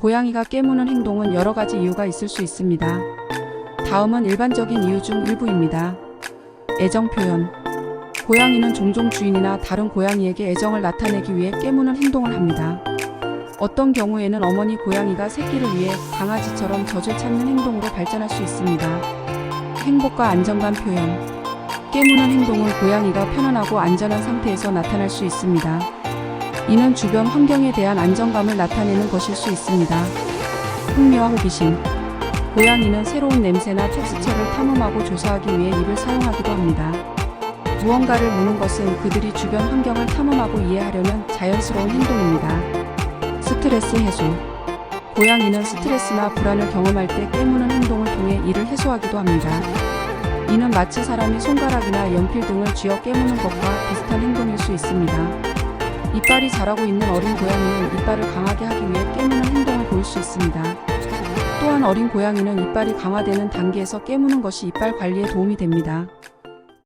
고양이가 깨무는 행동은 여러 가지 이유가 있을 수 있습니다. 다음은 일반적인 이유 중 일부입니다. 애정 표현. 고양이는 종종 주인이나 다른 고양이에게 애정을 나타내기 위해 깨무는 행동을 합니다. 어떤 경우에는 어머니 고양이가 새끼를 위해 강아지처럼 젖을 찾는 행동으로 발전할 수 있습니다. 행복과 안정감 표현. 깨무는 행동은 고양이가 편안하고 안전한 상태에서 나타날 수 있습니다. 이는 주변 환경에 대한 안정감을 나타내는 것일 수 있습니다. 흥미와 호기심. 고양이는 새로운 냄새나 텍스처를 탐험하고 조사하기 위해 입을 사용하기도 합니다. 무언가를 무는 것은 그들이 주변 환경을 탐험하고 이해하려는 자연스러운 행동입니다. 스트레스 해소. 고양이는 스트레스나 불안을 경험할 때 깨무는 행동을 통해 이를 해소하기도 합니다. 이는 마치 사람이 손가락이나 연필 등을 쥐어 깨무는 것과 비슷한 행동일 수 있습니다. 이빨이 자라고 있는 어린 고양이는 이빨을 강하게 하기 위해 깨무는 행동을 보일 수 있습니다. 또한 어린 고양이는 이빨이 강화되는 단계에서 깨무는 것이 이빨 관리에 도움이 됩니다.